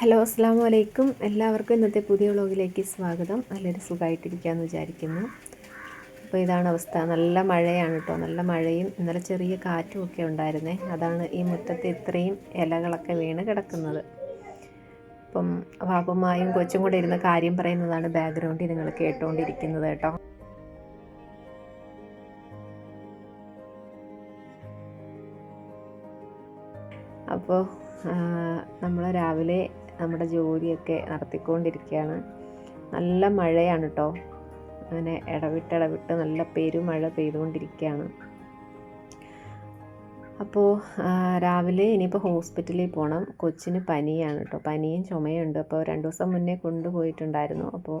Hello അസ്സാം വലൈക്കും എല്ലാവർക്കും ഇന്നത്തെ പുതിയ വ്ളോഗിലേക്ക് സ്വാഗതം. നല്ലൊരു സുഖമായിട്ടിരിക്കാമെന്ന് വിചാരിക്കുന്നു. അപ്പോൾ ഇതാണ് അവസ്ഥ. നല്ല മഴയാണ് കേട്ടോ നല്ല മഴയും ഇന്നലെ ചെറിയ കാറ്റും ഒക്കെ ഉണ്ടായിരുന്നേ. അതാണ് ഈ മുറ്റത്ത് ഇത്രയും ഇലകളൊക്കെ വീണ് കിടക്കുന്നത്. അപ്പം വാപ്പുമായും കൊച്ചും കൂടെ ഇരുന്ന് കാര്യം പറയുന്നതാണ് ബാക്ക്ഗ്രൗണ്ടിൽ നിങ്ങൾ കേട്ടുകൊണ്ടിരിക്കുന്നത് കേട്ടോ. അപ്പോൾ നമ്മൾ രാവിലെ നമ്മുടെ ജോലിയൊക്കെ നടത്തിക്കൊണ്ടിരിക്കുകയാണ്. നല്ല മഴയാണ് കേട്ടോ അങ്ങനെ ഇടവിട്ട് ഇടവിട്ട് നല്ല പെരുമഴ പെയ്തുകൊണ്ടിരിക്കുകയാണ്. അപ്പോൾ രാവിലെ ഇനിയിപ്പോൾ ഹോസ്പിറ്റലിൽ പോകണം കൊച്ചിന് പനിയാണ് കേട്ടോ പനിയും ചുമയുണ്ട്. അപ്പോൾ രണ്ട് ദിവസം മുന്നേ കൊണ്ടുപോയിട്ടുണ്ടായിരുന്നു. അപ്പോൾ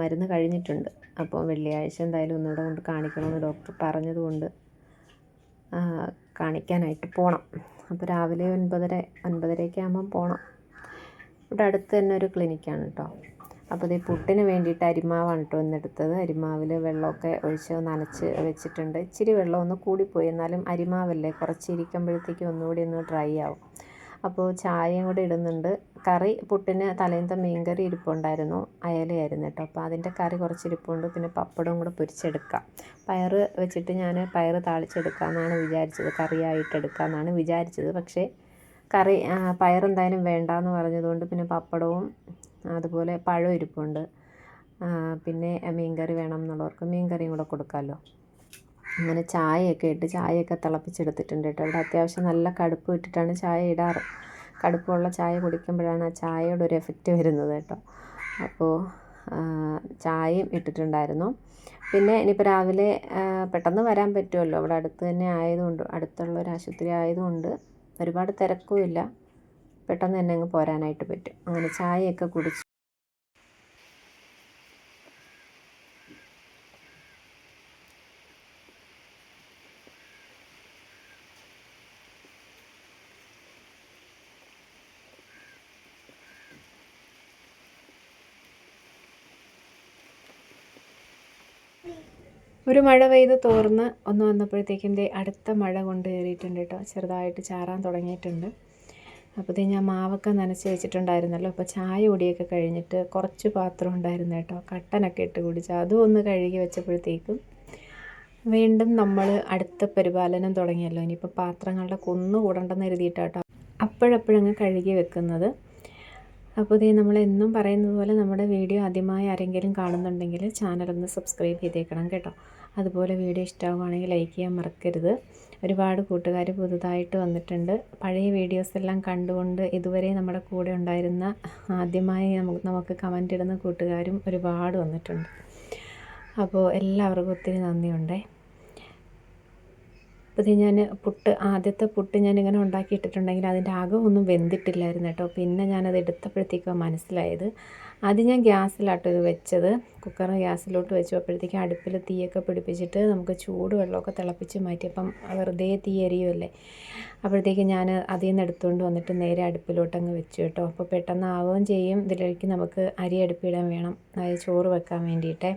മരുന്ന് കഴിഞ്ഞിട്ടുണ്ട്. അപ്പോൾ വെള്ളിയാഴ്ച എന്തായാലും ഒന്നുകൂടെ കൊണ്ട് കാണിക്കണമെന്ന് ഡോക്ടർ പറഞ്ഞതുകൊണ്ട് കാണിക്കാനായിട്ട് പോകണം അപ്പോൾ രാവിലെ ഒൻപതര ഒൻപതരയൊക്കെ ആകുമ്പം പോകണം ഇവിടെ അടുത്ത് തന്നെ ഒരു ക്ലിനിക്കാണ് കേട്ടോ അപ്പോൾ ഈ പുട്ടിന് വേണ്ടിയിട്ട് അരിമാവാണ് കേട്ടോ ഇന്നെടുത്തത് അരിമാവിൽ വെള്ളമൊക്കെ ഒഴിച്ച് നനച്ച് വെച്ചിട്ടുണ്ട്. ഇച്ചിരി വെള്ളം ഒന്ന് കൂടിപ്പോയി. എന്നാലും അരിമാവല്ലേ? കുറച്ച് ഇരിക്കുമ്പോഴത്തേക്കും ഒന്നുകൂടി ഒന്ന് ഡ്രൈ ആവും. അപ്പോൾ ചായയും കൂടി ഇടുന്നുണ്ട്. കറി പുട്ടിന് തലേന്നത്തെ മീൻകറി ഇരിപ്പുണ്ടായിരുന്നു. അയലയായിരുന്നു കേട്ടോ അപ്പോൾ അതിന്റെ കറി കുറച്ച് ഇരിപ്പുണ്ട്. പിന്നെ പപ്പടവും കൂടെ പൊരിച്ചെടുക്കാം. പയറ് വെച്ചിട്ട് ഞാൻ പയറ് താളിച്ചെടുക്കാമെന്നാണ് വിചാരിച്ചത്. കറിയായിട്ട് എടുക്കാമെന്നാണ് വിചാരിച്ചത്. പക്ഷേ കറി പയറെന്തായാലും വേണ്ടാന്ന് പറഞ്ഞതുകൊണ്ട് പിന്നെ പപ്പടവും അതുപോലെ പഴം ഇരിപ്പുണ്ട്. പിന്നെ മീൻകറി വേണം എന്നുള്ളവർക്ക് മീൻകറിയും കൂടെ കൊടുക്കാമല്ലോ അങ്ങനെ ചായയൊക്കെ ഇട്ട് ചായയൊക്കെ തിളപ്പിച്ചെടുത്തിട്ടുണ്ട് കേട്ടോ. ഇവിടെ അത്യാവശ്യം നല്ല കടുപ്പ് ഇട്ടിട്ടാണ് ചായ ഇടാറ്. കടുപ്പമുള്ള ചായ കുടിക്കുമ്പോഴാണ് ആ ചായയുടെ ഒരു എഫക്റ്റ് വരുന്നത് കേട്ടോ. അപ്പോൾ ചായയും ഇട്ടിട്ടുണ്ടായിരുന്നു. പിന്നെ ഇനിയിപ്പോൾ രാവിലെ പെട്ടെന്ന് വരാൻ പറ്റുമല്ലോ. അവിടെ അടുത്ത് തന്നെ ആയതുകൊണ്ട് അടുത്തുള്ള ഒരു ആശുപത്രി ആയതുകൊണ്ട് ഒരുപാട് തിരക്കുമില്ല. പെട്ടെന്ന് തന്നെ അങ്ങ് പോരാനായിട്ട് പറ്റും. അങ്ങനെ ചായയൊക്കെ കുടിച്ച് ഒരു മഴ പെയ്ത് തോർന്ന് ഒന്ന് വന്നപ്പോഴത്തേക്കും ദേ അടുത്ത മഴ കൊണ്ട് കയറിയിട്ടുണ്ട് കേട്ടോ. ചെറുതായിട്ട് ചാറാൻ തുടങ്ങിയിട്ടുണ്ട്. അപ്പോൾ ഞാൻ മാവൊക്കെ നനച്ച് വെച്ചിട്ടുണ്ടായിരുന്നല്ലോ. അപ്പോൾ ചായ ഓടിയൊക്കെ കഴിഞ്ഞിട്ട് കുറച്ച് പാത്രം ഉണ്ടായിരുന്നു കേട്ടോ. കട്ടനൊക്കെ ഇട്ട് കുടിച്ച് അതും ഒന്ന് കഴുകി വെച്ചപ്പോഴത്തേക്കും വീണ്ടും നമ്മൾ അടുത്ത പരിപാലനം തുടങ്ങിയല്ലോ. ഇനിയിപ്പോൾ പാത്രങ്ങളുടെ കുന്നു കൂടണ്ടെന്ന് എഴുതിയിട്ടാട്ടോ. അപ്പോഴപ്പോഴങ്ങ് കഴുകി വെക്കുന്നത്. അപ്പോൾ ഇതേ നമ്മൾ എന്നും പറയുന്നത് പോലെ നമ്മുടെ വീഡിയോ ആദ്യമായി ആരെങ്കിലും കാണുന്നുണ്ടെങ്കിൽ ചാനലൊന്ന് സബ്സ്ക്രൈബ് ചെയ്തേക്കണം കേട്ടോ. അതുപോലെ വീഡിയോ ഇഷ്ടമാവുകയാണെങ്കിൽ ലൈക്ക് ചെയ്യാൻ മറക്കരുത്. ഒരുപാട് കൂട്ടുകാർ പുതുതായിട്ട് വന്നിട്ടുണ്ട്. പഴയ വീഡിയോസ് എല്ലാം കണ്ടുകൊണ്ട് ഇതുവരെ നമ്മുടെ കൂടെ ഉണ്ടായിരുന്ന ആദ്യമായി നമുക്ക് നമുക്ക് കമന്റ് ഇടുന്ന കൂട്ടുകാരും ഒരുപാട് വന്നിട്ടുണ്ട്. അപ്പോൾ എല്ലാവർക്കും ഒത്തിരി നന്ദിയുണ്ടേ. അപ്പോൾ ഞാൻ പുട്ട് ആദ്യത്തെ പുട്ട് ഞാനിങ്ങനെ ഉണ്ടാക്കിയിട്ടിട്ടുണ്ടെങ്കിൽ അതിന്റെ അകമൊന്നും വെന്തിട്ടില്ലായിരുന്നു കേട്ടോ. പിന്നെ ഞാനത് എടുത്തപ്പോഴത്തേക്കും മനസ്സിലായത്. അത് ഞാൻ ഗ്യാസിലാട്ടോ ഇത് വെച്ചത്. കുക്കർ ഗ്യാസിലോട്ട് വെച്ചു. അപ്പോഴത്തേക്കും അടുപ്പിൽ തീയൊക്കെ പിടിപ്പിച്ചിട്ട് നമുക്ക് ചൂട് വെള്ളമൊക്കെ തിളപ്പിച്ച് മാറ്റി അപ്പം വെറുതെ തീ എരിയുമല്ലേ അപ്പോഴത്തേക്കും ഞാൻ അതിൽ നിന്ന് എടുത്തുകൊണ്ട് വന്നിട്ട് നേരെ അടുപ്പിലോട്ട് അങ്ങ് വെച്ചു കേട്ടോ. അപ്പോൾ പെട്ടെന്ന് ആവുകയും ചെയ്യും. ഇതിലേക്ക് നമുക്ക് അരി അടുപ്പിടാൻ വേണം. അതായത് ചോറ് വെക്കാൻ വേണ്ടിയിട്ടേ.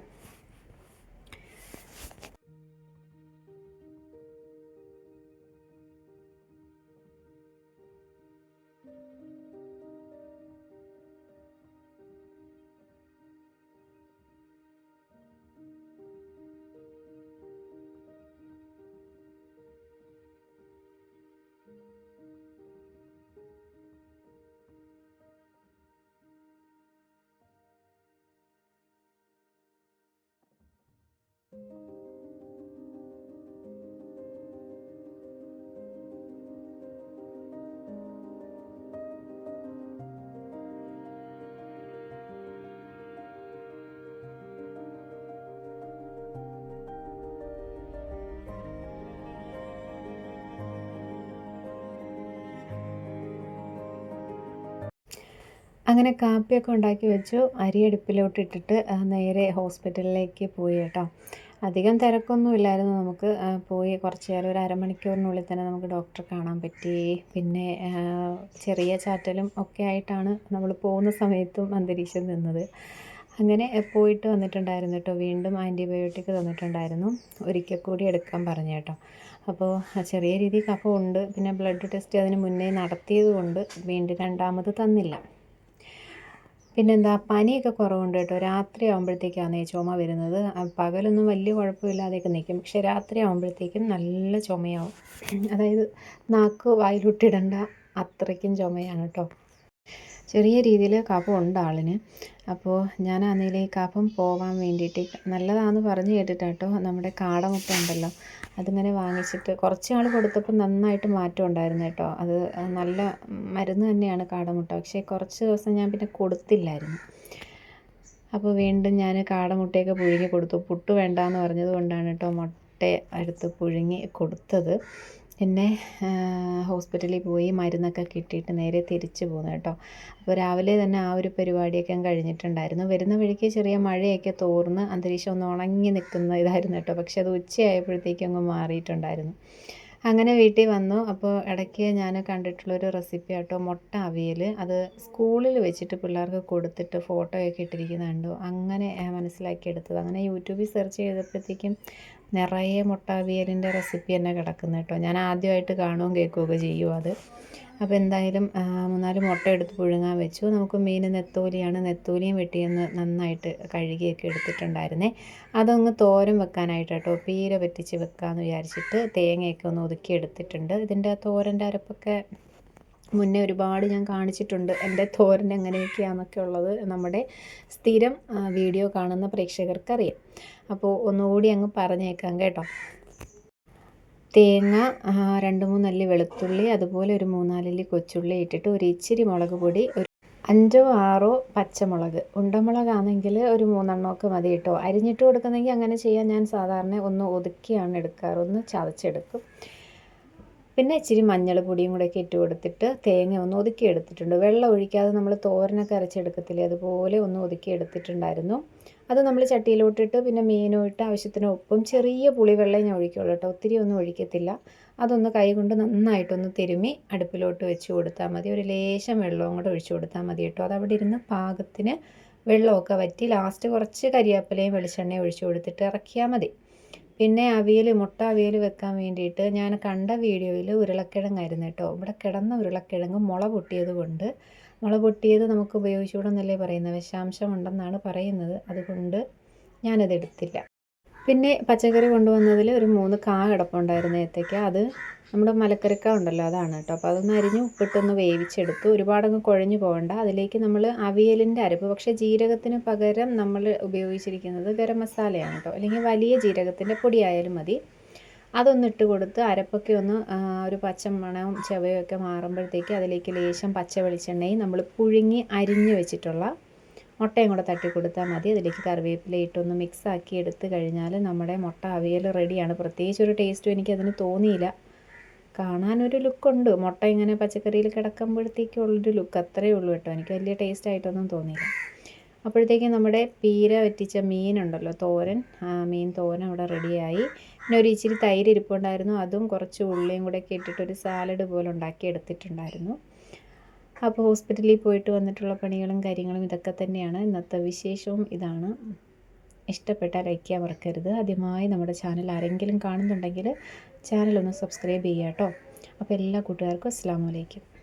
അങ്ങനെ കാപ്പിയൊക്കെ ഉണ്ടാക്കി വെച്ചു. അരി അടുപ്പിലോട്ട് ഇട്ടിട്ട് നേരെ ഹോസ്പിറ്റലിലേക്ക് പോയി കേട്ടോ. അധികം തിരക്കൊന്നും ഇല്ലായിരുന്നു നമുക്ക്. പോയി കുറച്ച് നേരം ഒരു അരമണിക്കൂറിനുള്ളിൽ തന്നെ നമുക്ക് ഡോക്ടറെ കാണാൻ പറ്റി. പിന്നെ ചെറിയ ചാറ്റലും ഒക്കെ ആയിട്ടാണ് നമ്മൾ പോകുന്ന സമയത്തും അന്തരീക്ഷം നിന്നത്. അങ്ങനെ പോയിട്ട് വന്നിട്ടുണ്ടായിരുന്നു കേട്ടോ. വീണ്ടും ആന്റിബയോട്ടിക് തന്നിട്ടുണ്ടായിരുന്നു. ഒരിക്കൽ കൂടി എടുക്കാൻ പറഞ്ഞു കേട്ടോ. അപ്പോൾ ചെറിയ രീതിയിൽ കഫമുണ്ട് പിന്നെ ബ്ലഡ് ടെസ്റ്റ് അതിന് മുന്നേ നടത്തിയത് കൊണ്ട് വീണ്ടും രണ്ടാമത് തന്നില്ല. പിന്നെന്താ പനിയൊക്കെ കുറവുണ്ട് കേട്ടോ. രാത്രി ആകുമ്പോഴത്തേക്കാണ് ചുമ വരുന്നത്. പകലൊന്നും വലിയ കുഴപ്പമില്ലാതെയൊക്കെ നിൽക്കും. പക്ഷേ രാത്രി ആകുമ്പോഴത്തേക്കും നല്ല ചുമയാവും. അതായത് നാക്ക് വായിലൊട്ടിടണ്ട അത്രയ്ക്കും ചുമയാണ് കേട്ടോ. ചെറിയ രീതിയിൽ കഫം ഉണ്ട് ആളിന്. അപ്പോൾ ഞാനാണെങ്കിൽ ഈ കഫം പോകാൻ വേണ്ടിയിട്ട് നല്ലതാണെന്ന് പറഞ്ഞ് കേട്ടിട്ടാട്ടോ നമ്മുടെ കാടമുട്ട ഉണ്ടല്ലോ അതിങ്ങനെ വാങ്ങിച്ചിട്ട് കുറച്ച് നാൾ കൊടുത്തപ്പോൾ നന്നായിട്ട് മാറ്റം ഉണ്ടായിരുന്നു കേട്ടോ. അത് നല്ല മരുന്ന് തന്നെയാണ് കാടമുട്ട. പക്ഷേ കുറച്ച് ദിവസം ഞാൻ പിന്നെ കൊടുത്തില്ലായിരുന്നു. അപ്പോൾ വീണ്ടും ഞാൻ കാടമുട്ടയൊക്കെ പുഴുങ്ങി കൊടുത്തു. പുട്ട് വേണ്ടാന്ന് പറഞ്ഞത് കൊണ്ടാണ് കേട്ടോ മുട്ട എടുത്ത് പുഴുങ്ങി കൊടുത്തത്. പിന്നെ ഹോസ്പിറ്റലിൽ പോയി മരുന്നൊക്കെ കിട്ടിയിട്ട് നേരെ തിരിച്ചു പോന്നു കേട്ടോ. അപ്പോൾ രാവിലെ തന്നെ ആ ഒരു പരിപാടിയൊക്കെ കഴിഞ്ഞിട്ടുണ്ടായിരുന്നു. വരുന്ന വഴിക്ക് ചെറിയ മഴയൊക്കെ തോർന്ന് അന്തരീക്ഷം ഒന്ന് ഉണങ്ങി നിൽക്കുന്ന ഇതായിരുന്നു കേട്ടോ. പക്ഷെ അത് ഉച്ചയായപ്പോഴത്തേക്കും അങ്ങ് മാറിയിട്ടുണ്ടായിരുന്നു. അങ്ങനെ വീട്ടിൽ വന്നു. അപ്പോൾ ഇടയ്ക്ക് ഞാൻ കണ്ടിട്ടുള്ളൊരു റെസിപ്പി ആട്ടോ മുട്ട അവിയൽ. അത് സ്കൂളിൽ വെച്ചിട്ട് പിള്ളേർക്ക് കൊടുത്തിട്ട് ഫോട്ടോയൊക്കെ ഇട്ടിരിക്കുന്നുണ്ടോ അങ്ങനെ മനസ്സിലാക്കി എടുത്തത് അങ്ങനെ യൂട്യൂബിൽ സെർച്ച് ചെയ്തപ്പോഴത്തേക്കും നിറയെ മുട്ട അവിയലിന്റെ റെസിപ്പി തന്നെ കിടക്കുന്നത് കേട്ടോ. ഞാൻ ആദ്യമായിട്ട് കാണുകയും കേൾക്കുകയൊക്കെ ചെയ്യും അത്. അപ്പോൾ എന്തായാലും മൂന്നാൽ മുട്ട എടുത്ത് പുഴുങ്ങാൻ വെച്ചു. നമുക്ക് മീൻ നെത്തോലിയാണ് നെത്തോലിയും വെട്ടിയെന്ന് നന്നായിട്ട് കഴുകിയൊക്കെ എടുത്തിട്ടുണ്ടായിരുന്നേ. അതൊന്ന് തോരൻ വെക്കാനായിട്ട് കേട്ടോ. പീര പറ്റിച്ച് വെക്കാമെന്ന് വിചാരിച്ചിട്ട് തേങ്ങയൊക്കെ ഒന്ന് ഒതുക്കി എടുത്തിട്ടുണ്ട്. ഇതിന്റെ തോരന്റെ അരപ്പൊക്കെ മുന്നേ ഒരുപാട് ഞാൻ കാണിച്ചിട്ടുണ്ട്. എന്റെ തോരൻ എങ്ങനെയൊക്കെയാണെന്നൊക്കെ ഉള്ളത് നമ്മുടെ സ്ഥിരം വീഡിയോ കാണുന്ന പ്രേക്ഷകർക്കറിയാം. അപ്പോൾ ഒന്നുകൂടി അങ്ങ് പറഞ്ഞേക്കാം കേട്ടോ. തേങ്ങ രണ്ട് മൂന്നല്ലി വെളുത്തുള്ളി അതുപോലെ ഒരു മൂന്നാലല്ലി കൊച്ചുള്ളി ഇട്ടിട്ട് ഒരു ഇച്ചിരി മുളക് പൊടി ഒരു അഞ്ചോ ആറോ പച്ചമുളക്. ഉണ്ടമുളകാണെങ്കിൽ ഒരു മൂന്നെണ്ണമൊക്കെ മതി കേട്ടോ. അരിഞ്ഞിട്ട് കൊടുക്കുന്നെങ്കിൽ അങ്ങനെ ചെയ്യാൻ ഞാൻ സാധാരണ ഒന്ന് ഒതുക്കിയാണ് എടുക്കാറ്. ഒന്ന് ചതച്ചെടുക്കും. പിന്നെ ഇച്ചിരി മഞ്ഞൾ പൊടിയും കൂടെ ഒക്കെ ഇട്ട് കൊടുത്തിട്ട് തേങ്ങ ഒന്ന് ഒതുക്കി എടുത്തിട്ടുണ്ട്. വെള്ളം ഒഴിക്കാതെ നമ്മൾ തോരനൊക്കെ അരച്ചെടുക്കത്തില്ലേ? അതുപോലെ ഒന്ന് ഒതുക്കി എടുത്തിട്ടുണ്ടായിരുന്നു. അത് നമ്മൾ ചട്ടിയിലോട്ടിട്ട് പിന്നെ മീനും ഇട്ട് ആവശ്യത്തിന് ഉപ്പും ചെറിയ പുളിവെള്ളം ഞാൻ ഒഴിക്കുള്ളൂ കേട്ടോ. ഒത്തിരി ഒന്നും ഒഴിക്കത്തില്ല. അതൊന്ന് കൈകൊണ്ട് നന്നായിട്ടൊന്ന് തിരുമ്മി അടുപ്പിലോട്ട് വെച്ച് കൊടുത്താൽ മതി. ഒരു ലേശം വെള്ളവും കൂടെ ഒഴിച്ചു കൊടുത്താൽ മതി കേട്ടോ. അതവിടെ ഇരുന്ന് പാകത്തിന് വെള്ളമൊക്കെ വറ്റി ലാസ്റ്റ് കുറച്ച് കരിയാപ്പിലയും വെളിച്ചെണ്ണയും ഒഴിച്ചു കൊടുത്തിട്ട് ഇറക്കിയാൽ മതി. പിന്നെ അവിയൽ മുട്ട അവിയൽ വെക്കാൻ വേണ്ടിയിട്ട് ഞാൻ കണ്ട വീഡിയോയിൽ ഉരുളക്കിഴങ്ങായിരുന്നു കേട്ടോ. ഇവിടെ കിടന്ന ഉരുളക്കിഴങ്ങ് മുള പൊട്ടിയത് കൊണ്ട് മുള പൊട്ടിയത് നമുക്ക് ഉപയോഗിച്ചുകൂടെന്നല്ലേ പറയുന്നത്? വിഷാംശം ഉണ്ടെന്നാണ് പറയുന്നത്. അതുകൊണ്ട് ഞാനത് എടുത്തില്ല. പിന്നെ പച്ചക്കറി കൊണ്ടുവന്നതിൽ ഒരു മൂന്ന് കാ കിടപ്പുണ്ടായിരുന്നു ഏത്തയ്ക്ക. അത് നമ്മുടെ മലക്കറിക്ക ഉണ്ടല്ലോ അതാണ് കേട്ടോ. അപ്പോൾ അതൊന്ന് അരിഞ്ഞ് ഉപ്പിട്ടൊന്ന് വേവിച്ചെടുത്ത്. ഒരുപാടങ്ങ് കുഴഞ്ഞു പോകണ്ട. അതിലേക്ക് നമ്മൾ അവിയലിന്റെ അരപ്പ് പക്ഷേ ജീരകത്തിന് പകരം നമ്മൾ ഉപയോഗിച്ചിരിക്കുന്നത് ഗരം മസാലയാണ് കേട്ടോ. അല്ലെങ്കിൽ വലിയ ജീരകത്തിന്റെ പൊടിയായാലും മതി. അതൊന്നിട്ട് കൊടുത്ത് അരപ്പൊക്കെ ഒന്ന് ഒരു പച്ചമണവും ചെവയൊക്കെ മാറുമ്പോഴത്തേക്ക് അതിലേക്ക് ലേശം പച്ച വെളിച്ചെണ്ണയും നമ്മൾ പുഴുങ്ങി അരിഞ്ഞ് വെച്ചിട്ടുള്ള മുട്ടയും കൂടെ തട്ടി കൊടുത്താൽ മതി. അതിലേക്ക് കറിവേപ്പില ഇട്ടൊന്ന് മിക്സ് ആക്കി എടുത്ത് കഴിഞ്ഞാൽ നമ്മുടെ മുട്ട അവിയൽ റെഡിയാണ് പ്രത്യേകിച്ച് ഒരു ടേസ്റ്റും എനിക്കതിന് തോന്നിയില്ല. കാണാനൊരു ലുക്കുണ്ട് മുട്ട ഇങ്ങനെ പച്ചക്കറിയിൽ കിടക്കുമ്പോഴത്തേക്കുള്ളൊരു ലുക്ക് അത്രയേ ഉള്ളൂ കേട്ടോ. എനിക്ക് വലിയ ടേസ്റ്റ് ആയിട്ടൊന്നും തോന്നിയില്ല. അപ്പോഴത്തേക്കും നമ്മുടെ പീര വറ്റിച്ച മീനുണ്ടല്ലോ തോരൻ. മീൻ തോരൻ അവിടെ റെഡിയായി പിന്നെ ഒരു ഇച്ചിരി തൈര് ഇരിപ്പുണ്ടായിരുന്നു. അതും കുറച്ച് ഉള്ളിയും കൂടെ ഒക്കെ സാലഡ് പോലെ ഉണ്ടാക്കി എടുത്തിട്ടുണ്ടായിരുന്നു. അപ്പോൾ ഹോസ്പിറ്റലിൽ പോയിട്ട് വന്നിട്ടുള്ള പണികളും കാര്യങ്ങളും ഇതൊക്കെ തന്നെയാണ്. ഇന്നത്തെ വിശേഷവും ഇതാണ്. ഇഷ്ടപ്പെട്ട ലൈക്ക് ചെയ്യാൻ മറക്കരുത്. ആദ്യമായി നമ്മുടെ ചാനൽ ആരെങ്കിലും കാണുന്നുണ്ടെങ്കിൽ ചാനൽ ഒന്ന് സബ്സ്ക്രൈബ് ചെയ്യാം കേട്ടോ. അപ്പോൾ എല്ലാ കൂട്ടുകാർക്കും അസ്സാം വലൈക്കും